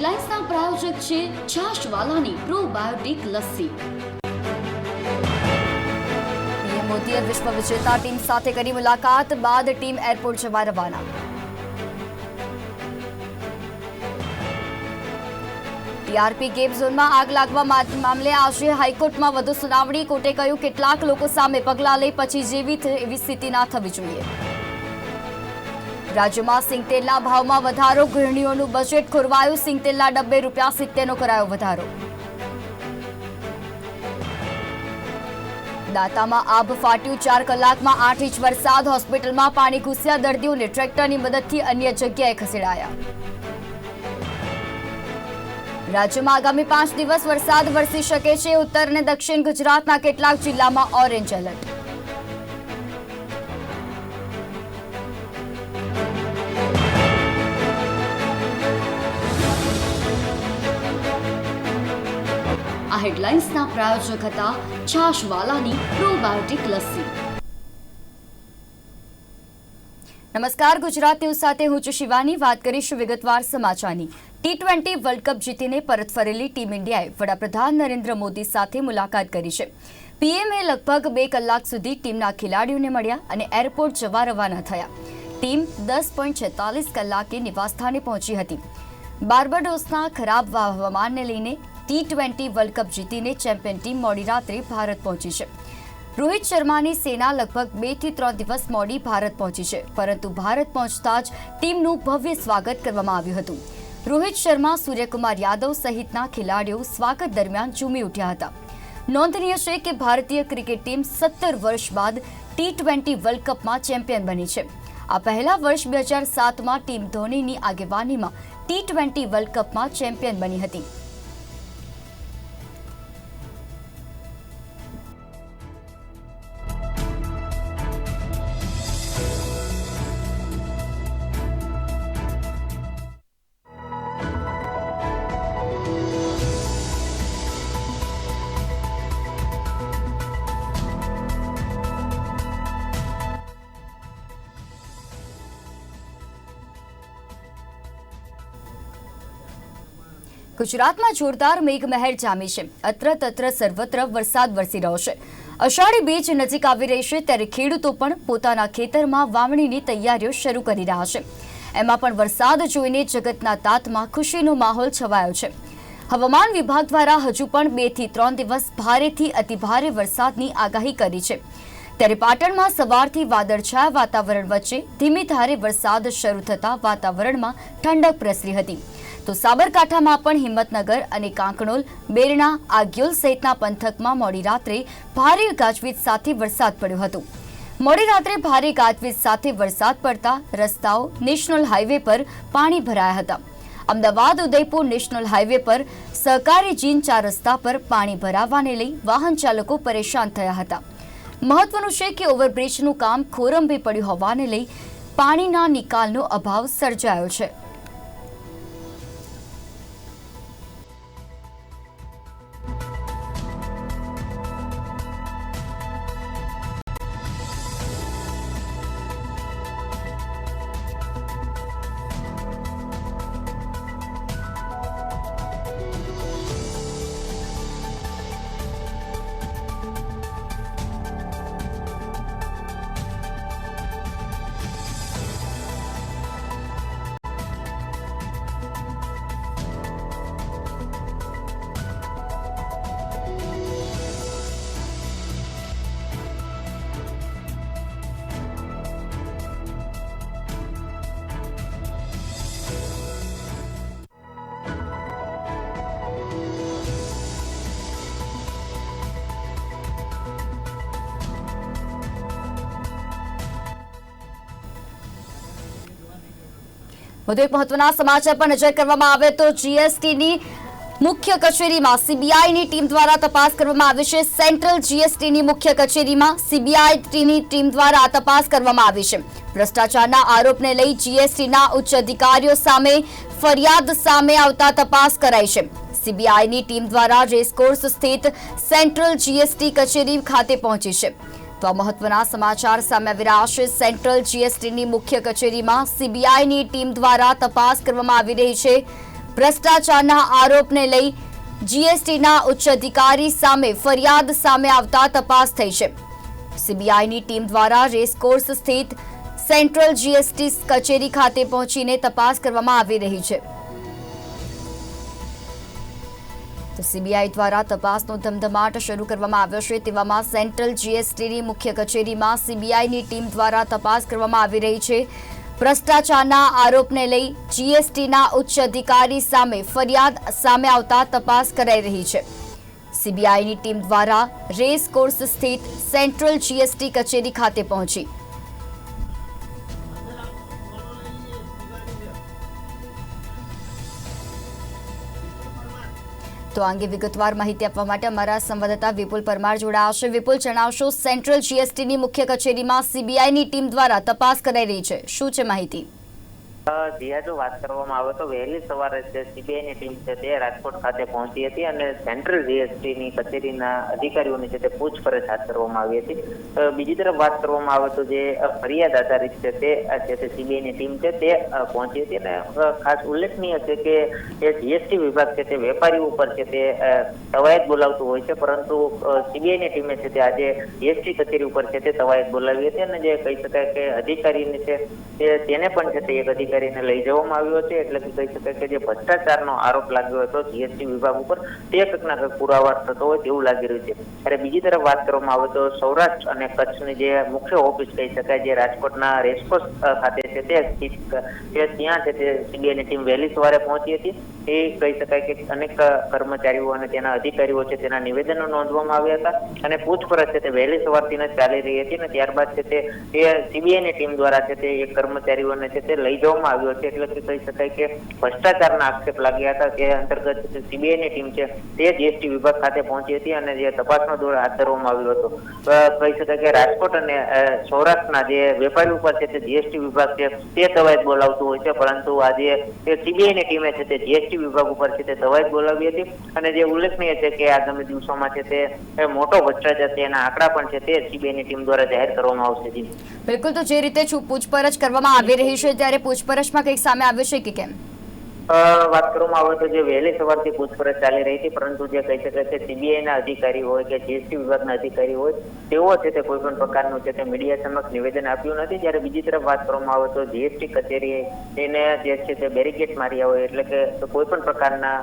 હેડલાઇન્સના પ્રાયોજક છે છાશવાલાની પ્રોબાયોટિક લસ્સી. મોદીએ વિશ્વ વિજેતા ટીમ સાથે કરી મુલાકાત બાદ ટીમ એરપોર્ટ જવા રવાના. ટીઆરપી ગેમ ઝોનમાં આગ લાગવા મામલે આજે હાઈકોર્ટમાં વધુ સુનાવણી, કોર્ટે કહ્યું, કેટલાક લોકો સામે પગલાં લઈ પછી જેવી એવી સ્થિતિ ના થવી જોઈએ. રાજ્યમાં સિંગતેલના ભાવમાં વધારો, ગૃહિણીઓનું બજેટ ખોરવાયું, સિંગતેલના ડબ્બે રૂપિયા સિત્તેરનો કરાયો વધારો. દાંતામાં આભ ફાટ્યું, ચાર કલાકમાં આઠ ઇંચ વરસાદ, હોસ્પિટલમાં પાણી ઘૂસ્યા, દર્દીઓને ટ્રેક્ટરની મદદથી અન્ય જગ્યાએ ખસેડાયા. રાજ્યમાં આગામી પાંચ દિવસ વરસાદ વરસી શકે છે, ઉત્તર અને દક્ષિણ ગુજરાતના કેટલાક જિલ્લામાં ઓરેન્જ એલર્ટ. હેડલાઇન્સના પ્રાયોજક હતા છાશવાલાની પ્રોબાયોટિક લસ્સી. નમસ્કાર, ગુજરાત ન્યૂઝ સાથે હું છું શિવાની. વાત કરીશું વિગતવાર સમાચારની. ટી ટ્વેન્ટી વર્લ્ડ કપ જીતીને પરત ફરેલી ટીમ ઇન્ડિયાએ વડાપ્રધાન નરેન્દ્ર મોદી સાથે મુલાકાત કરી છે. પીએમએ લગભગ બે કલાક સુધી ટીમના ખેલાડીઓને મળ્યા અને એરપોર્ટ જવા રવાના થયા. ટીમ દસ પોઈન્ટ છેતાલીસ કલાકે નિવાસસ્થાને પહોંચી હતી. બાર્બડોસના ખરાબ હવામાનને લઈને ટી ટ્વેન્ટી વર્લ્ડ કપ જીતીને ચેમ્પિયન ટીમ મોડી રાત્રે ભારત પહોંચી છે. રોહિત શર્માની સેના લગભગ બેથી ત્રણ દિવસ મોડી ભારત પહોંચી છે, પરંતુ ભારત પહોંચતા જ ટીમનું ભવ્ય સ્વાગત કરવામાં આવ્યું હતું. રોહિત શર્મા, સૂર્યકુમાર યાદવ સહિતના ખેલાડીઓ સ્વાગત દરમિયાન ઝૂમી ઉઠ્યા હતા. નોંધનીય છે કે ભારતીય ક્રિકેટ ટીમ સત્તર વર્ષ બાદ ટી ટ્વેન્ટી વર્લ્ડ કપમાં ચેમ્પિયન બની છે. આ પહેલા વર્ષ બે હજાર સાતમાં ટીમ ધોનીની આગેવાનીમાં ટી ટ્વેન્ટી વર્લ્ડ કપમાં ચેમ્પિયન બની હતી. ગુજરાતમાં જોરદાર મેઘમહેર જામી છે. અત્ર તત્ર સર્વત્ર વરસાદ વરસી રહ્યો છે. અષાઢી બીજ નજીક આવી રહી છે ત્યારે ખેડૂતો પણ પોતાના ખેતરમાં વાવણીની તૈયારીઓ શરૂ કરી રહ્યા છે. એમાં પણ વરસાદ જોઈને જગતના તાતમાં ખુશીનો માહોલ છવાયો છે. હવામાન વિભાગ દ્વારા હજુ પણ બેથી ત્રણ દિવસ ભારેથી અતિભારે વરસાદની આગાહી કરી છે. ત્યારે પાટણમાં સવારથી વાદળછાયા વાતાવરણ વચ્ચે ધીમી ધારે વરસાદ શરૂ થતાં વાતાવરણમાં ઠંડક પ્રસરી હતી. તો સાબરકાંઠામાં પણ હિંમતનગર અને કાંકણોલ બેરણા આગિયોલ સહિતના પંથકમાં મોડી રાત્રે ભારે ગાજવીજ સાથે વરસાદ પડ્યો હતો. મોડી રાત્રે ભારે ગાજવીજ સાથે વરસાદ પડતા રસ્તાઓ નેશનલ હાઈવે પર પાણી ભરાયા હતા. અમદાવાદ, ઉદયપુર નેશનલ હાઈવે પર સહકારી જીન ચાર રસ્તા પર પાણી ભરાવાને લઈ વાહન ચાલકો પરેશાન થયા હતા. મહત્વનું છે કે ઓવરબ્રિજનું કામ ખોરંભી પડ્યું હોવાને લઈ પાણીના નિકાલનો અભાવ સર્જાયો છે. વધુ એક મહત્વના સમાચાર પર નજર કરવામાં આવે તો જીએસટીની મુખ્ય કચેરીમાં સીબીઆઈની ટીમ દ્વારા તપાસ કરવામાં આવી છે. સેન્ટ્રલ જીએસટીની મુખ્ય કચેરીમાં સીબીઆઈની ટીમ દ્વારા તપાસ કરવામાં આવી છે. ભ્રષ્ટાચારના આરોપને લઈ જીએસટીના ઉચ્ચ અધિકારીઓ સામે ફરિયાદ સામે આવતા તપાસ કરાઈ છે. સીબીઆઈની ટીમ દ્વારા રેસકોર્સ સ્થિત સેન્ટ્રલ જીએસટી કચેરી ખાતે પહોંચી છે. તો મહત્વના સમાચાર સામે આવી સેન્ટ્રલ જીએસટીની મુખ્ય કચેરીમાં સીબીઆઈની ટીમ દ્વારા તપાસ કરવામાં આવી રહી છે. ભ્રષ્ટાચારના આરોપને લઈ જીએસટીના ઉચ્ચ અધિકારી સામે ફરિયાદ સામે આવતા તપાસ થઈ છે. સીબીઆઈની ટીમ દ્વારા રેસકોર્સ સ્થિત સેન્ટ્રલ જીએસટી કચેરી ખાતે પહોંચીને તપાસ કરવામાં આવી રહી છે. સીબીઆઈ દ્વારા તપાસનો ધમધમાટ શરૂ કરવામાં આવ્યો છે. તેવામાં સેન્ટ્રલ જીએસટીની મુખ્ય કચેરીમાં સીબીઆઈની ટીમ દ્વારા તપાસ કરવામાં આવી રહી છે. ભ્રષ્ટાચારના આરોપને લઈ જીએસટીના ઉચ્ચ અધિકારી સામે ફરિયાદ સામે આવતા તપાસ કરાઈ રહી છે. સીબીઆઈની ટીમ દ્વારા રેસ કોર્સ સ્થિત સેન્ટ્રલ જીએસટી કચેરી ખાતે પહોંચી તો આ અંગે વિગતવાર માહિતી આપવા માટે અમારા સંવાદદાતા વિપુલ પરમાર જોડાયા છે. વિપુલ, જણાવશો, સેન્ટ્રલ જીએસટીની મુખ્ય કચેરીમાં સીબીઆઈની ટીમ દ્વારા તપાસ કરાઈ રહી છે. શું છે માહિતી? જીયા જો વાત કરવામાં આવે તો વહેલી સવારે જે સીબીઆઈની ટીમ છે તે રાજકોટ ખાતે પહોંચી હતી અને સેન્ટ્રલ જીએસટીની કચેરીના અધિકારીઓની છે તે પૂછપરછ હાથ કરવામાં આવી હતી. બીજી તરફ વાત કરવામાં આવે તો જે ફરિયાદ આધારિત છે તે જે તે સીબીઆઈની ટીમ છે તે પહોંચી હતી અને ખાસ ઉલ્લેખનીય છે કે એ જીએસટી વિભાગ છે તે વેપારીઓ ઉપર છે તે અ, તવાયત બોલાવતું હોય છે પરંતુ સીબીઆઈની ટીમે છે તે આજે જીએસટી કચેરી ઉપર છે તે તવાયત બોલાવી હતી અને જે કહી શકાય કે અધિકારીની છે તેને પણ છે તે એક અધિકારીને લઈ જવામાં આવ્યો છે. એટલે કે કહી શકાય કે જે ભ્રષ્ટાચારનો આરોપ લાગ્યો હતો જીએસટી વિભાગ ઉપર, તે કંઈકના કંઈક પુરાવા થતો હોય તેવું લાગી રહ્યું છે. ત્યારે બીજી તરફ વાત કરવામાં આવે તો સૌરાષ્ટ્ર અને કચ્છની જે મુખ્ય ઓફિસ કહી શકાય, જે રાજકોટના રેસકોર્સ ખાતે છે તે ત્યાં છે તે સીબીઆઈની ટીમ વહેલી સવારે પહોંચી હતી. એ કહી શકાય કે અનેક કર્મચારીઓ અને તેના અધિકારીઓ છે તેના નિવેદનો નોંધવામાં આવ્યા હતા અને પૂછપરછ છે તે વહેલી સવારથી ચાલી રહી હતી અને ત્યારબાદ છે તે સીબીઆઈની ટીમ દ્વારા છે તે કર્મચારીઓને છે તે લઈ જવામાં આવ્યો છે એટલે કહી શકાય કે ભ્રષ્ટાચારના આક્ષેપ લાગ્યા હતા તે અંતર્ગત સીબીઆઈની ટીમ છે તે જીએસટી વિભાગ ખાતે પહોંચી હતી અને જે તપાસનો દોર હાથ ધરવામાં આવ્યો હતો. કહી શકાય કે રાજકોટ અને સૌરાષ્ટ્રના જે વેપારી ઉપર છે તે જીએસટી વિભાગ છે તે કવાયત બોલાવતું હોય છે, પરંતુ આજે તે સીબીઆઈની ટીમે છે તે જીએસટી વિભાગ ઉપર છે તે કવાયત બોલાવી હતી. અને જે ઉલ્લેખનીય છે કે આગામી દિવસોમાં છે તે મોટો ભ્રષ્ટાચાર છે, એના આંકડા પણ છે તે સીબીઆઈની ટીમ દ્વારા જાહેર કરવામાં આવશે જી. બિલકુલ, તો જે રીતે પૂછપરછ કરવામાં આવી રહી છે, ત્યારે પૂછપરછમાં કંઈક સામે આવ્યું છે કે કેમ? વાત કરવામાં આવે તો જે વહેલી સવારથી પૂછપરછ ચાલી રહી હતી, પરંતુ જે કહી શકાય છે સીબીઆઈ ના અધિકારી હોય કે જીએસટી વિભાગના અધિકારી હોય, તેઓ છે તે કોઈ પણ પ્રકારનું છે તે મીડિયા સમક્ષ નિવેદન આપ્યું નથી. જ્યારે બીજી તરફ વાત કરવામાં આવે તો જીએસટી કચેરીએ તેને જે છે તે બેરિકેડ માર્યા હોય, એટલે કે કોઈ પણ પ્રકારના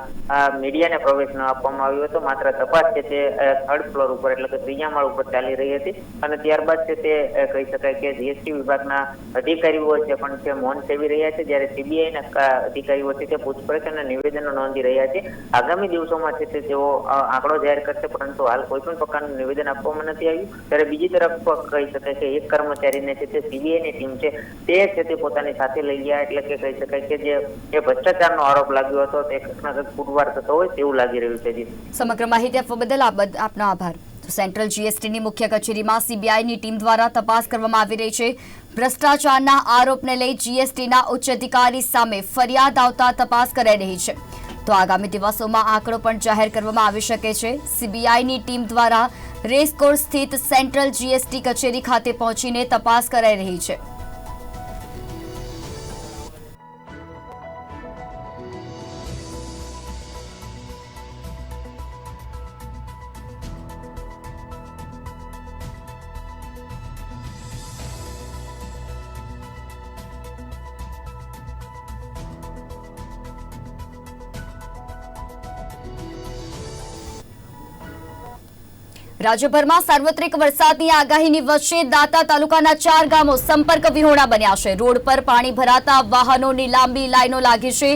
મીડિયાને પ્રવેશ ન આપવામાં આવ્યો હતો માત્ર તપાસ છે તે થર્ડ ફ્લોર ઉપર એટલે કે ત્રીજા માળ ઉપર ચાલી રહી હતી. અને ત્યારબાદ છે તે કહી શકાય કે જીએસટી વિભાગના અધિકારીઓ છે પણ તે મૌન સેવી રહ્યા છે. જ્યારે સીબીઆઈના અધિકારીઓ છે તે પૂછપરછ અને નિવેદનો નોંધી રહ્યા છે. આગામી દિવસોમાં છે તે તેઓ આંકડો જાહેર કરશે, પરંતુ હાલ કોઈ પણ પ્રકારનું નિવેદન આપવામાં નથી આવ્યું. ત્યારે બીજી તરફ કહી શકાય કે એક કર્મચારીને છે તે સીબીઆઈની ટીમ છે, તે છે તે પોતાની સાથે લઈ ગયા, એટલે કે કહી શકાય કે જે એ ભ્રષ્ટાચારનો આરોપ લાગ્યો હતો, તે કંઈકના કંઈક પુરવાર થતો હોય તેવું લાગી રહ્યું છે સમગ્ર માહિતી આપવા બદલ આપ, આપનો આભાર. સેન્ટ્રલ જીએસટીની મુખ્ય કચેરીમાં સીબીઆઈની ટીમ દ્વારા તપાસ કરવામાં આવી રહી છે. ભ્રષ્ટાચારના આરોપને લઈ જીએસટીના ઉચ્ચ અધિકારી સામે ફરિયાદ આવતા તપાસ કરાઈ રહી છે. તો આગામી દિવસોમાં આંકડો પણ જાહેર કરવામાં આવી શકે છે. સીબીઆઈની ટીમ દ્વારા રેસકોર્સ સ્થિત સેન્ટ્રલ જીએસટી કચેરી ખાતે પહોંચીને તપાસ કરાઈ રહી છે. રાજ્યભરમાં સાર્વત્રિક વરસાદની આગાહીની વચ્ચે દાતા તાલુકાના ચાર ગામો સંપર્ક વિહોણા બન્યા છે. રોડ પર પાણી ભરાતા વાહનોની લાંબી લાઈનો લાગી છે.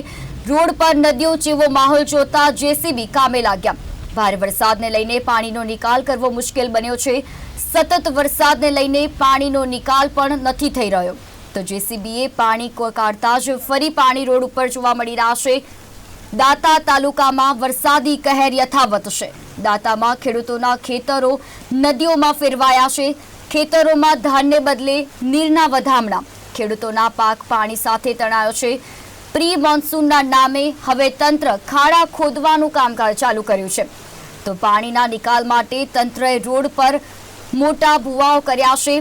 રોડ પર નદીઓ જેવો માહોલ જોતા જેસીબી કામે લાગ્યા. ભારે વરસાદને લઈને પાણીનો નિકાલ કરવો મુશ્કેલ બન્યો છે. સતત વરસાદને લઈને પાણીનો નિકાલ પણ નથી થઈ રહ્યો. તો જેસીબીએ પાણી કાઢતા જ ફરી પાણી રોડ ઉપર જોવા મળી રહ્યા છે. દાતા તાલુકામાં વરસાદી કહેર યથાવત છે. દાતામાં ખેડૂતોના ખેતરો નદીઓમાં ફેરવાયા છે. ખેતરોમાં ધાનને બદલે નીરના વધામણા. ખેડૂતોના પાક પાણી સાથે તણાયો છે. પ્રી મોન્સૂનના નામે હવે તંત્ર ખાડા ખોદવાનું કામકાજ ચાલુ કર્યું છે. તો પાણીના નિકાલ માટે તંત્રએ રોડ પર મોટા ભૂવાઓ કર્યા છે.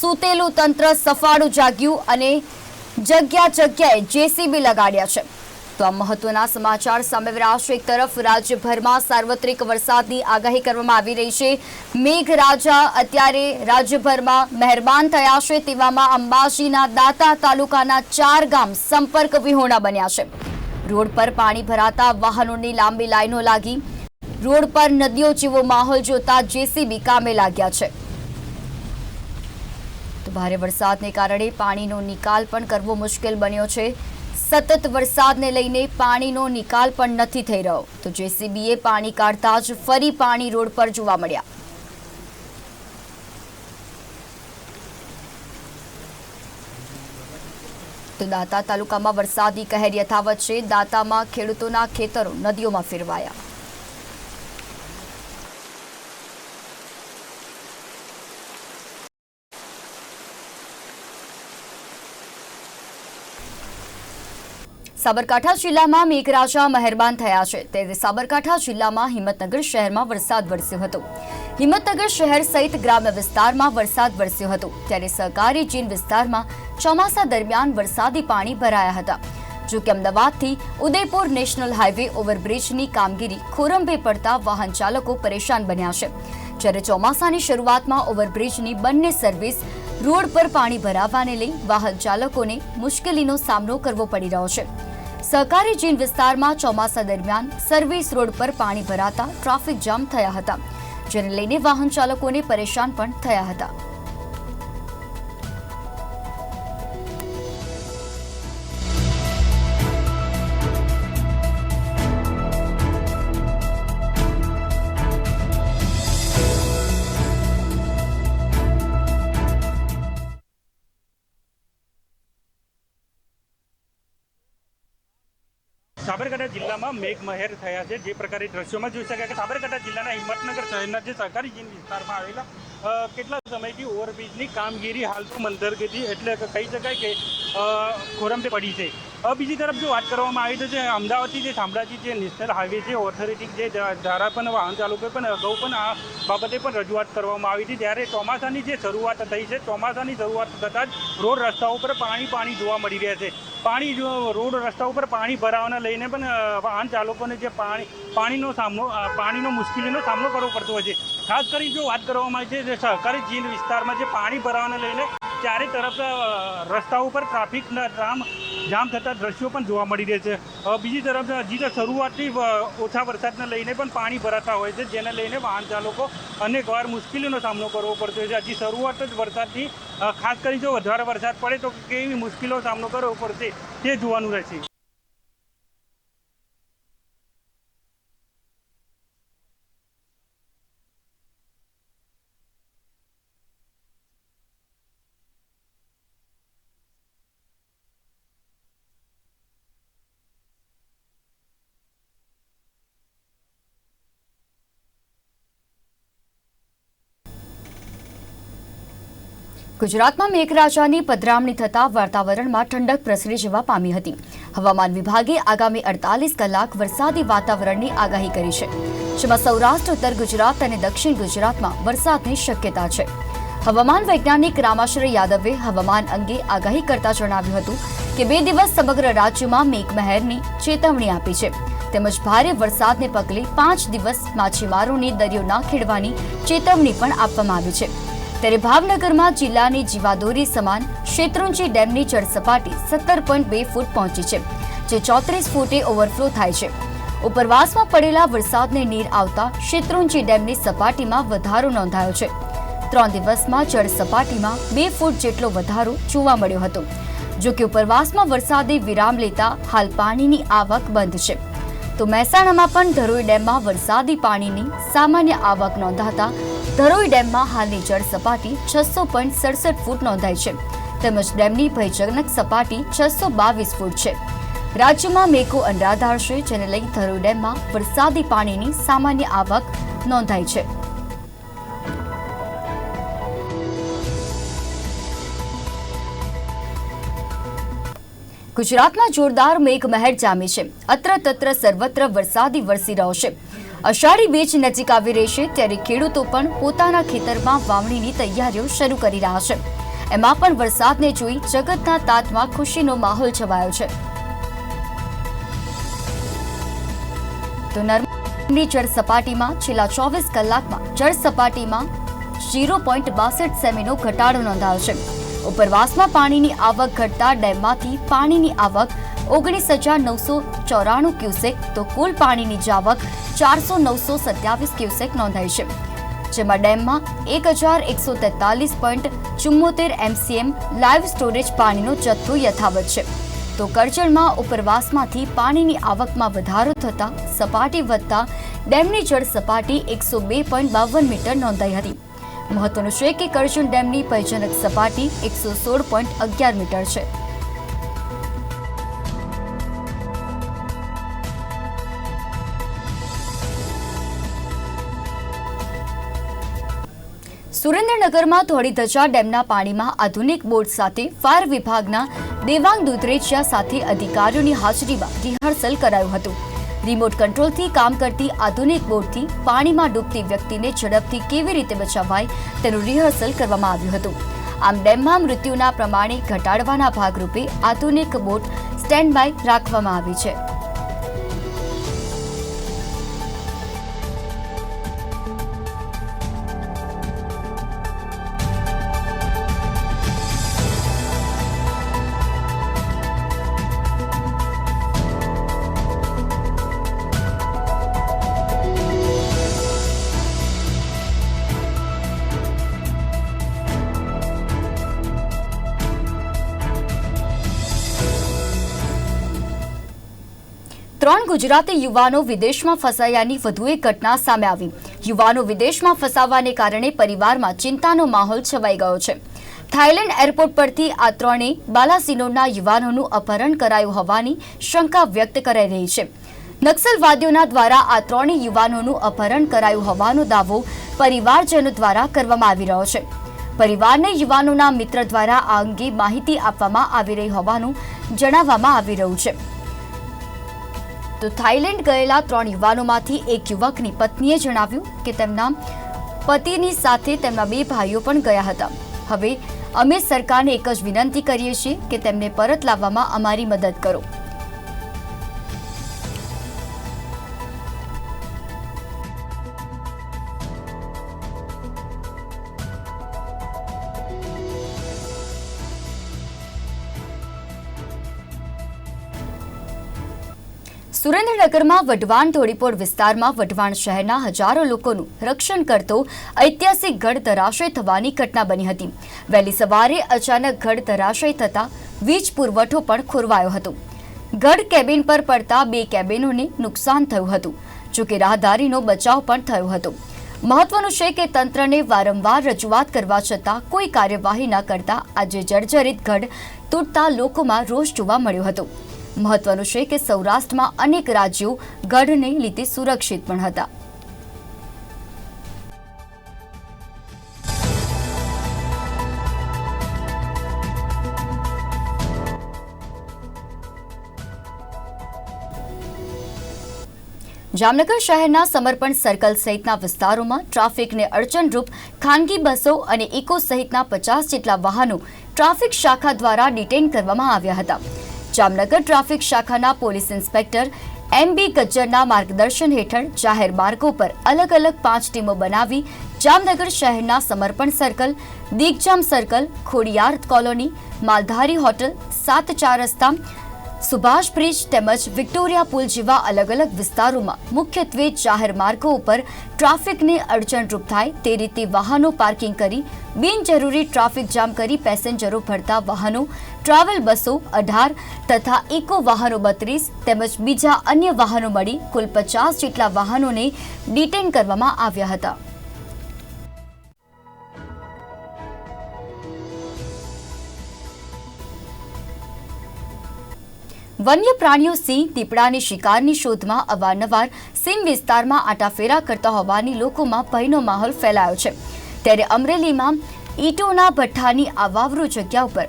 સૂતેલું તંત્ર સફાળું જાગ્યું અને જગ્યા જગ્યાએ જેસીબી લગાડ્યા છે. તો આ મહત્વના સમાચાર સામે રહ્યા એક તરફ રાજ્યભરમાં સાર્વત્રિક વરસાદની આગાહી કરવામાં આવી રહી છે. મેઘરાજા અત્યારે રાજ્યભરમાં મહેરબાન થયા છે. તેવામાં અંબાજીના દાતા તાલુકાના ચાર ગામ સંપર્ક વિહોણા બન્યા છે. રોડ પર પાણી ભરાતા વાહનોની લાંબી લાઈનો લાગી. રોડ પર નદીઓ જેવો માહોલ જોતા જેસીબી કામે લાગ્યા છે. તો ભારે વરસાદને કારણે પાણીનો નિકાલ પણ કરવો મુશ્કેલ બન્યો છે. સતત વરસાદને લઈને પાણીનો નિકાલ પણ નથી થઈ રહ્યો. તો જેસીબીએ પાણી કાઢતા જ ફરી પાણી રોડ પર જોવા મળ્યા. તો દાતા તાલુકામાં વરસાદી કહેર યથાવત છે. દાતામાં ખેડૂતોના ખેતરો નદીઓમાં ફેરવાયા. સાબરકાંઠા જિલ્લામાં મેઘરાજા મહેરબાન થયા છે. ત્યારે સાબરકાંઠા જિલ્લામાં હિંમતનગર શહેરમાં વરસાદ વરસ્યો હતો. હિંમતનગર શહેર સહિત ગ્રામ્ય વિસ્તારમાં વરસાદ વરસ્યો હતો. ત્યારે સહકારી જીન વિસ્તારમાં ચોમાસા દરમિયાન વરસાદી પાણી ભરાયા હતા. જો કે અમદાવાદથી ઉદયપુર નેશનલ હાઈવે ઓવરબ્રિજની કામગીરી ખોરંભે પડતા વાહન ચાલકો પરેશાન બન્યા છે. જ્યારે ચોમાસાની શરૂઆતમાં ઓવરબ્રિજની બંને સર્વિસ રોડ પર પાણી ભરાવાને લઈ વાહન ચાલકોને મુશ્કેલીનો સામનો કરવો પડી રહ્યો છે. સહકારી જીન વિસ્તારમાં ચોમાસા દરમિયાન સર્વિસ રોડ પર પાણી ભરાતા ટ્રાફિક જામ થયા હતા, જેને લઈને વાહન ચાલકોને પરેશાન પણ થયા હતા. સાબરકાંઠા જિલ્લામાં મેઘમહેર થયા છે. જે પ્રકારે દ્રશ્યોમાં જોઈ શકાય કે સાબરકાંઠા જિલ્લાના હિંમતનગર શહેરના જે સહકારી જીન વિસ્તારમાં આવેલા કેટલા સમયથી ઓવરબ્રિજની કામગીરી હાલ તો મંદરગતિ એટલે કહી શકાય કે અ, પડી છે. બીજી તરફ જો વાત કરવામાં આવી તો જે અમદાવાદથી જે શામળાજી જે નેશનલ હાઈવે છે ઓથોરિટી જે ધારા પણ વાહન ચાલકોએ પણ અગાઉ પણ આ બાબતે પણ રજૂઆત કરવામાં આવી હતી. ત્યારે ચોમાસાની જે શરૂઆત થઈ છે ચોમાસાની શરૂઆત થતાં જ રોડ રસ્તાઓ પર પાણી પાણી જોવા મળી રહ્યા છે. પાણી જો રોડ રસ્તા ઉપર પાણી ભરાવાને લઈને પણ વાહન ચાલકોને જે પાણી, પાણીનો સામનો પાણીનો મુશ્કેલીનો સામનો કરવો પડતો હોય છે. ખાસ કરીને જો વાત કરવામાં આવે છે જે સહકારી જીલ વિસ્તારમાં જે પાણી ભરાવાને લઈને ચારે તરફ રસ્તા ઉપર ટ્રાફિકના જામ જામ થતા દ્રશ્યો પણ જોવા મળી રહે છે. બીજી તરફ હજી તો શરૂઆતથી ઓછા વરસાદને લઈને પણ પાણી ભરાતા હોય છે, જેને લઈને વાહન ચાલકો અનેકવાર મુશ્કેલીનો સામનો કરવો પડતો હોય છે. હજી શરૂઆત જ વરસાદથી ખાસ કરી જો વધારે વરસાદ પડે તો કેવી મુશ્કેલીનો સામનો કરવો પડશે તે જોવાનું રહેશે. ગુજરાતમાં મેઘરાજાની પધરામણી થતાં વાતાવરણમાં ઠંડક પ્રસરી જવા પામી હતી. હવામાન વિભાગે આગામી અડતાલીસ કલાક વરસાદી વાતાવરણની આગાહી કરી છે. જેમાં સૌરાષ્ટ્ર, ઉત્તર ગુજરાત અને દક્ષિણ ગુજરાતમાં વરસાદની શક્યતા છે. હવામાન વૈજ્ઞાનિક રામાશ્રય યાદવે હવામાન અંગે આગાહી કરતા જણાવ્યું હતું કે બે દિવસ સમગ્ર રાજ્યમાં મેઘમહેરની ચેતવણી આપી છે. તેમજ ભારે વરસાદને પગલે પાંચ દિવસ માછીમારોને દરિયો ના ખેડવાની ચેતવણી પણ આપવામાં આવી છે. ત્યારે ભાવનગરમાં જિલ્લાની જીવાદોરી સમાન શેત્રુંજી ડેમની જળસપાટી સત્તર પોઈન્ટ બે ફૂટ પહોંચી છે, જે ચોત્રીસ ફૂટે ઓવરફ્લો થાય છે. ઉપરવાસમાં પડેલા વરસાદને નીર આવતા શેત્રુંજી ડેમની સપાટીમાં વધારો નોંધાયો છે. ત્રણ દિવસમાં જળ સપાટીમાં બે ફૂટ જેટલો વધારો જોવા મળ્યો હતો. જો કે ઉપરવાસમાં વરસાદે વિરામ લેતા હાલ પાણીની આવક બંધ છે. તો મહેસાણામાં પણ ધરોઈ ડેમમાં વરસાદી પાણીની સામાન્ય આવક નોંધાતા ધરોઈ ડેમમાં હાલની જળ સપાટી છસો પોઈન્ટ સડસઠ ફૂટ નોંધાઈ છે. તેમજ ડેમની ભયજનક સપાટી છસો બાવીસ ફૂટ છે. રાજ્યમાં મેઘો અનરાધાર છે, જેને લઈ ધરોઈ ડેમમાં વરસાદી પાણીની સામાન્ય આવક નોંધાઈ છે. ગુજરાતમાં જોરદાર મેઘમહેર જામી છે. અત્ર તત્ર સર્વત્ર વરસાદી વરસી રહ્યો છે. અષાઢી બીજ નજીક આવી રહી છે ત્યારે ખેડૂતો પણ પોતાના ખેતરમાં વાવણીની તૈયારીઓ શરૂ કરી રહ્યા છે. એમાં પણ વરસાદને જોઈ જગતના તાતમાં ખુશીનો માહોલ છવાયો છે. તો નર્મદાની જળ સપાટીમાં છેલ્લા ચોવીસ કલાકમાં જળ સપાટીમાં ઝીરો પોઈન્ટ બાસઠ સેમીનો ઘટાડો નોંધાયો છે. ઉપરવાસમાં પાણીની આવક ઘટતા ડેમમાંથી પાણીની આવક ઓગણીસ હજાર નવસો ચોરાણું ક્યુસેક, તો કુલ પાણીની જાવક ચારસો નવસો સત્યાવીસ ક્યુસેક નોંધાઈ છે. જેમાં ડેમમાં એક હજાર એકસો તેતાલીસ પોઈન્ટ ચુમ્મોતેર એમસીએમ લાઈવ સ્ટોરેજ પાણીનો જથ્થો યથાવત છે. તો કરજણમાં ઉપરવાસમાંથી પાણીની આવકમાં વધારો થતાં સપાટી વધતા ડેમની જળ સપાટી એકસો બે પોઈન્ટ બાવન મીટર નોંધાઈ હતી. મહત્વનું છે કે કરજણ ડેમની ભયજનક સપાટી એકસો સોળ પોઈન્ટ અગિયાર મીટર છે. સુરેન્દ્રનગરમાં ધોળીધજા ડેમના પાણીમાં આધુનિક બોટ સાથે ફાયર વિભાગના દેવાંગ દુધરેચિયા સાથે અધિકારીઓની હાજરીમાં રિહર્સલ કરાયું હતું. રિમોટ કંટ્રોલથી કામ કરતી આધુનિક બોટથી પાણીમાં ડૂબતી વ્યક્તિને ઝડપથી કેવી રીતે બચાવાય તેનું રિહર્સલ કરવામાં આવ્યું હતું. આમ ડેમમાં મૃત્યુના પ્રમાણે ઘટાડવાના ભાગરૂપે આધુનિક બોટ સ્ટેન્ડ રાખવામાં આવી છે. ગુજરાતી યુવાનો વિદેશમાં ફસાયાની વધુ એક ઘટના સામે આવી. યુવાનો વિદેશમાં ફસાવાને કારણે પરિવારમાં ચિંતાનો માહોલ છવાઈ ગયો છે. થાઇલેન્ડ એરપોર્ટ પરથી આ ત્રણેય બાલાસિનોરના યુવાનોનું અપહરણ કરાયું હોવાની શંકા વ્યક્ત કરાઈ રહી છે. નક્સલવાદીઓના દ્વારા આ ત્રણેય યુવાનોનું અપહરણ કરાયું હોવાનો દાવો પરિવારજનો દ્વારા કરવામાં આવી રહ્યો છે. પરિવારને યુવાનોના મિત્ર દ્વારા આ અંગે માહિતી આપવામાં આવી રહી હોવાનું જણાવવામાં આવી રહ્યું છે. તો થાઇલેન્ડ ગયેલા ત્રણ યુવાનોમાંથી એક યુવકની પત્નીએ જણાવ્યું કે તેમના પતિની સાથે તેમના બે ભાઈઓ પણ ગયા હતા. હવે અમે સરકારને એક જ વિનંતી કરીએ છીએ કે તેમને પરત લાવવામાં અમારી મદદ કરો. સુરેન્દ્રનગરમાં વઢવાણ ધોળીપોળ વિસ્તારમાં વઢવાણ શહેરના હજારો લોકોનું રક્ષણ કરતો ઐતિહાસિક ગઢ ધરાશય થવાની ઘટના બની હતી. વહેલી સવારે અચાનક ગઢ ધરાશય થતા વીજ પુરવઠો પણ ખોરવાયો હતો. ગઢ કેબિન પર પડતા બે કેબિનોને નુકસાન થયું હતું જોકે રાહદારીનો બચાવ પણ થયો હતો. મહત્વનું છે કે તંત્રને વારંવાર રજૂઆત કરવા છતાં કોઈ કાર્યવાહી ન કરતા આજે જર્જરિત ગઢ તૂટતા લોકોમાં રોષ જોવા મળ્યો હતો. મહત્વનું છે કે સૌરાષ્ટ્રમાં અનેક રાજ્યો ગઢને લીધે સુરક્ષિત પણ હતા. જામનગર શહેરના સમર્પણ સર્કલ સહિતના વિસ્તારોમાં ટ્રાફિકને અડચણરૂપ ખાનગી બસો અને ઇકો સહિતના પચાસ જેટલા વાહનો ટ્રાફિક શાખા દ્વારા ડિટેન કરવામાં આવ્યા હતા. જામનગર ટ્રાફિક શાખાના પોલીસ ઇન્સ્પેક્ટર એમ બી કચ્છરના માર્ગદર્શન હેઠળ જાહેર માર્ગો પર અલગ અલગ પાંચ ટીમો બનાવી જામનગર શહેરના Samarpan circle, Digjam circle, Khodiyar colony, Maldhari hotel, સાત ચાર રસ્તા સુભાષ બ્રિજ તેમજ વિક્ટોરિયા પુલ જેવા અલગ અલગ વિસ્તારોમાં મુખ્યત્વે જાહેર માર્ગો ઉપર ટ્રાફિકને અડચણરૂપ થાય તે રીતે વાહનો પાર્કિંગ કરી, બિનજરૂરી ટ્રાફિક જામ કરી પેસેન્જરો ભરતા વાહનો, ટ્રાવેલ બસો અઢાર તથા ઇકો વાહનો બત્રીસ તેમજ બીજા અન્ય વાહનો મળી કુલ પચાસ જેટલા વાહનોને ડિટેન કરવામાં આવ્યા હતા. વન્ય પ્રાણીઓ સિંહ દીપડાની શિકારની શોધમાં અવારનવાર સીમ વિસ્તારમાં આટાફેરા કરતા હોવાની લોકોમાં ભયનો માહોલ ફેલાયો છે. ત્યારે અમરેલીમાં ઈંટોના ભઠ્ઠાની આવાવરૂ જગ્યા ઉપર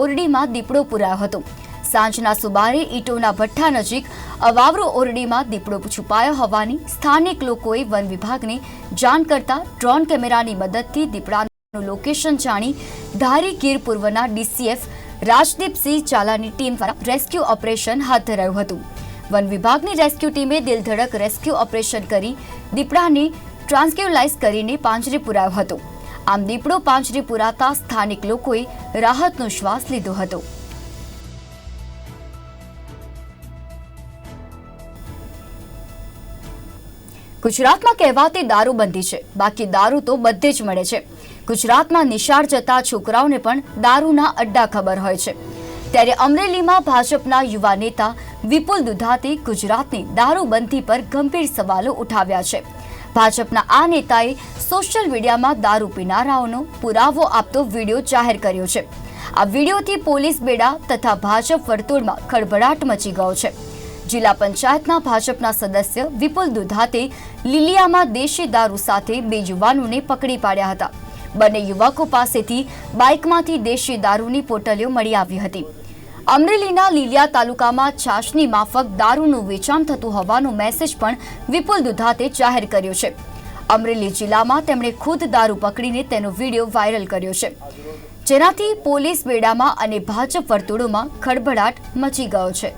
ઓરડીમાં દીપડો પુરાયો હતો. સાંજના સુબારે ઈંટોના ભઠ્ઠા નજીક અવાવરો ઓરડીમાં દીપડો છુપાયો હોવાની સ્થાનિક લોકોએ વન વિભાગને જાણ કરતા ડ્રોન કેમેરાની મદદથી દીપડાનું લોકેશન જાણી ધારી ગીર પૂર્વના ડીસીએફ રાજદીપસિંહ ચાલાની ટીમ દ્વારા રેસ્ક્યુ ઓપરેશન હાથ ધરાયું હતું. વન વિભાગની રેસ્ક્યુ ટીમે દિલધડક રેસ્ક્યુ ઓપરેશન કરી દીપડાને ટ્રાન્સક્યુલાઇઝ કરીને પાંજરે પુરાયો હતો. આમ દીપડો પાંજરે પુરાતા સ્થાનિક લોકોએ રાહતનો શ્વાસ લીધો હતો. ગુજરાતમાં કહેવાતી દારૂબંધી છે. બાકી દારૂ તો બધે જ મળે છે. ગુજરાતમાં નિશાળ જતા છોકરાઓને પણ દારૂના અડ્ડા ખબર હોય છે. ત્યારે અમરેલીમાં ભાજપના યુવા નેતા વિપુલ દુધાતે ગુજરાતની દારૂબંધી પર ગંભીર સવાલો ઉઠાવ્યા છે. ભાજપના આ નેતાએ સોશિયલ મીડિયામાં દારૂ પીનારાઓનો પુરાવો આપતો વીડિયો જાહેર કર્યો છે. આ વિડીયોથી પોલીસ બેડા તથા ભાજપ વર્તુળમાં ખળભળાટ મચી ગયો છે. જિલ્લા પંચાયતના ભાજપના સદસ્ય વિપુલ દુધાતે લીલિયામાં દેશી દારૂ સાથે બે યુવાનોને પકડી પાડ્યા હતા. બંને યુવકો પાસેથી બાઇકમાંથી દેશી દારૂની પોટલીઓ મળી આવી હતી. અમરેલીના લીલિયા તાલુકામાં છાશની માફક દારૂનું વેચાણ થતું હોવાનો મેસેજ પણ વિપુલ દુધાતે જાહેર કર્યો છે. અમરેલી જિલ્લામાં તેમણે ખુદ દારૂ પકડીને તેનો વીડિયો વાયરલ કર્યો છે. જેનાથી પોલીસ બેડામાં અને ભાજપ વર્તુળોમાં ખળભળાટ મચી ગયો છે.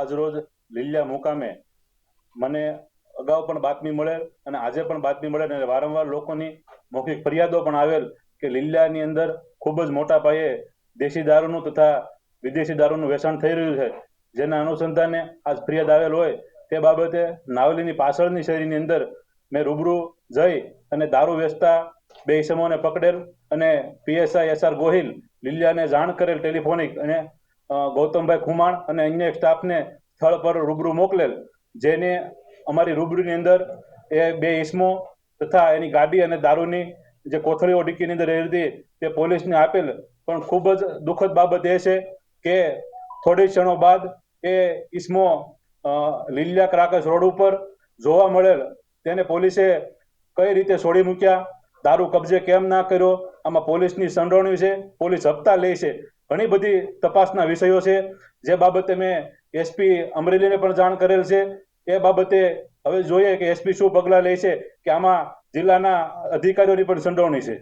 આજરોજ લીલિયા મુકામે મને અગાઉ પણ બાતમી મળે અને આજે પણ બાતમી મળે અને વારંવાર લોકોની મૌખિક ફરિયાદો પણ આવેલ કે લીલિયાની અંદર ખૂબ જ મોટા પાયે દેશી દારૂનું તથા વિદેશી દારૂનું વેચાણ થઈ રહ્યું છે. જેના અનુસંધાને આજ ફરિયાદ આવેલ હોય તે બાબતે નાવલીની પાછળની શેરીની અંદર મેં રૂબરૂ જઈ અને દારૂ વેચતા બે ઇસમોને પકડેલ અને પીએસઆઈ એસ આર ગોહિલ લીલિયાને જાણ કરેલ ટેલિફોનિક અને ગૌતમભાઈ ખુમાણ અને અન્ય એક સ્ટાફને સ્થળ પર રૂબરૂ મોકલેલ, જેને અમારી રૂબરૂની અંદર એ બે ઇસમો તથા એની ગાડી અને દારૂની જે કોથળીઓ ડીકીની અંદર રહી હતી, તે પોલીસને આપેલ. પણ ખૂબ જ દુઃખદ બાબત એ છે કે થોડી ક્ષણો બાદ એ ઇસમો લીલિયા ક્રાકસ રોડ ઉપર જોવા મળેલ. તેને પોલીસે કઈ રીતે છોડી મૂક્યા? દારૂ કબજે કેમ ના કર્યો? આમાં પોલીસની સંડોવણી છે, પોલીસ હપ્તા લે છે. ઘણી બધી તપાસના વિષયો છે. જે બાબતે મેં એસપી અમરેલીને પણ જાણ કરેલ છે. એ બાબતે હવે જોઈએ કે એસપી શું પગલાં લે છે કે આમાં જિલ્લાના અધિકારીઓની પણ સંડોવણી છે.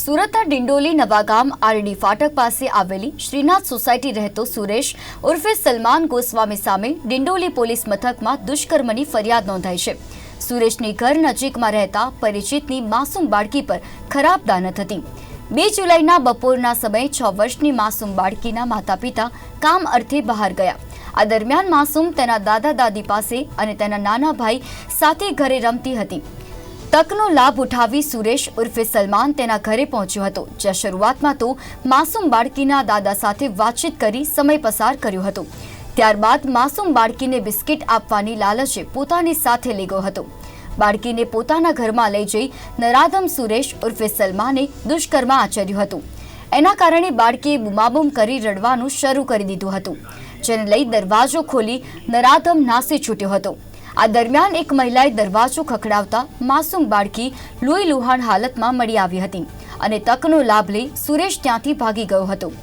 સુરતના ડિંડોલી નવાગામ આરડી ફાટક પાસે આવેલી શ્રીનાથ સોસાયટી રહેતો સુરેશ ઉર્ફે સલમાન ગોસ્વામી સામે ડિંડોલી પોલીસ મથકમાં દુષ્કર્મની ફરિયાદ નોંધાઈ છે. સુરેશની ઘર નજીકમાં રહેતા પરિચિતની માસૂમ બાળકી પર ખરાબ દાનત હતી. બે જુલાઈના બપોરના સમયે છ વર્ષની માસૂમ બાળકીના માતા પિતા કામ અર્થે બહાર ગયા. આ દરમિયાન માસૂમ તેના દાદા દાદી પાસે અને તેના નાના ભાઈ સાથે ઘરે રમતી હતી. તકનો લાભ ઉઠાવી સુરેશ ઉર્ફે સલમાન તેના ઘરે પહોંચ્યો હતો. જ્યાં શરૂઆતમાં તો માસૂમ બાળકીના દાદા સાથે વાતચીત કરી સમય પસાર કર્યો હતો. ત્યારબાદ માસૂમ બાળકીને બિસ્કિટ આપવાની લાલચે પોતાની સાથે લીધો હતો. બાળકીને પોતાના ઘરમાં લઈ જઈ નરાધમ સુરેશ ઉર્ફે સલમાને દુષ્કર્મ આચર્યું હતું. એના કારણે બાળકીએ બુમાબુમ કરી રડવાનું શરૂ કરી દીધું હતું. જેને લઈ દરવાજો ખોલી નરાધમ નાસી છૂટ્યો હતો. આ દરમિયાન એક મહિલાએ દરવાજો ખખડાવતા માસૂમ બાળકી લોહી લુહાણ હાલતમાં મળી આવી હતી અને તકનો લાભ લઈ સુરેશ ત્યાંથી ભાગી ગયો હતો.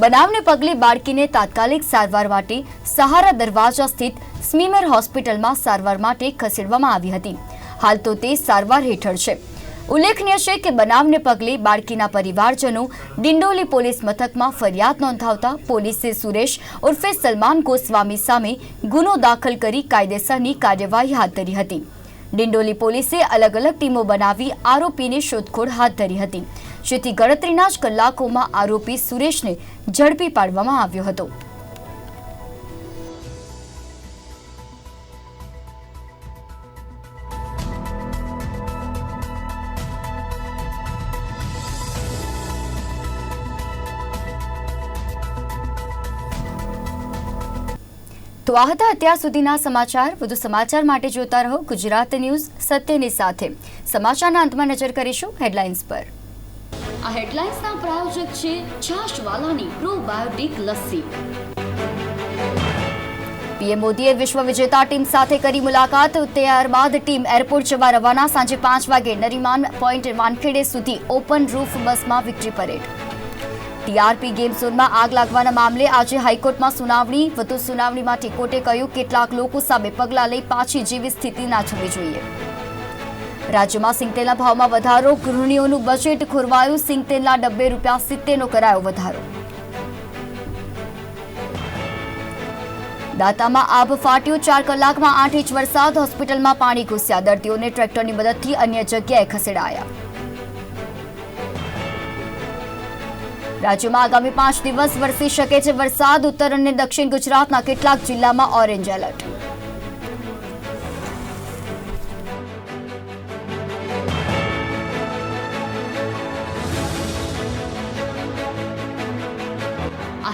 બનાવને પગલે બાળકીને તાત્કાલિક સારવાર માટે સહારા દરવાજા સ્થિત સ્મીમર હોસ્પિટલમાં સારવાર માટે ખસેડવામાં આવી હતી. હાલ તો તે સારવાર હેઠળ છે. ઉલ્લેખનીય છે કે બનાવને પગલે બાળકીના પરિવારજનો ડિંડોલી પોલીસ મથકમાં ફરિયાદ નોંધાવતા પોલીસે સુરેશ ઉર્ફે સલમાન ગોસ્વામી સામે ગુનો દાખલ કરી કાયદેસરની કાર્યવાહી હાથ ધરી હતી. ડિંડોલી પોલીસે અલગ અલગ ટીમો બનાવી આરોપીની શોધખોળ હાથ ધરી હતી. જેથી ગણતરીના જ કલાકોમાં આરોપી સુરેશને ઝડપી પાડવામાં આવ્યો હતો. તો આ હતા અત્યાર સુધીના સમાચાર. વધુ સમાચાર માટે જોતા રહો ગુજરાત ન્યૂઝ સત્યની સાથે. સમાચારના અંતમાં નજર કરીશું હેડલાઇન્સ પર. આ હેડલાઇન્સના પ્રાયોજક છે છાશવાલાની પ્રોબાયોટિક લસ્સી. પીએમ મોદીએ વિશ્વ વિજેતા ટીમ સાથે કરી મુલાકાત, ત્યારબાદ ટીમ એરપોર્ટ જવા રવાના સાંજે પાંચ વાગે નરીમાન પોઈન્ટ વાનખેડે સુધી ઓપન રૂફ બસમાં વિક્ટરી પરેડ. ટીઆરપી ગેમ ઝોનમાં આગ લાગવાના મામલે આજે હાઈકોર્ટમાં સુનાવણી, વધુ સુનાવણી માટે કોર્ટે કહ્યું, કેટલાક લોકો સામે પગલાં લઈ પાછી જેવી સ્થિતિ ના થવી જોઈએ. રાજ્યમાં સિંગતેલના ભાવમાં વધારો, ગૃહિણીઓનું બજેટ ખોરવાયું, સિંગતેલના ડબ્બે રૂપિયા સિત્તેરનો કરાયો વધારો. દાતામાં આભ ફાટ્યો, ચાર કલાકમાં આઠ ઇંચ વરસાદ, હોસ્પિટલમાં પાણી ઘૂસ્યા, દર્દીઓને ટ્રેક્ટરની મદદથી અન્ય જગ્યાએ ખસેડાયા. રાજ્યમાં આગામી પાંચ દિવસ વરસી શકે છે વરસાદ, ઉત્તર અને દક્ષિણ ગુજરાતના કેટલાક જિલ્લામાં ઓરેન્જ એલર્ટ.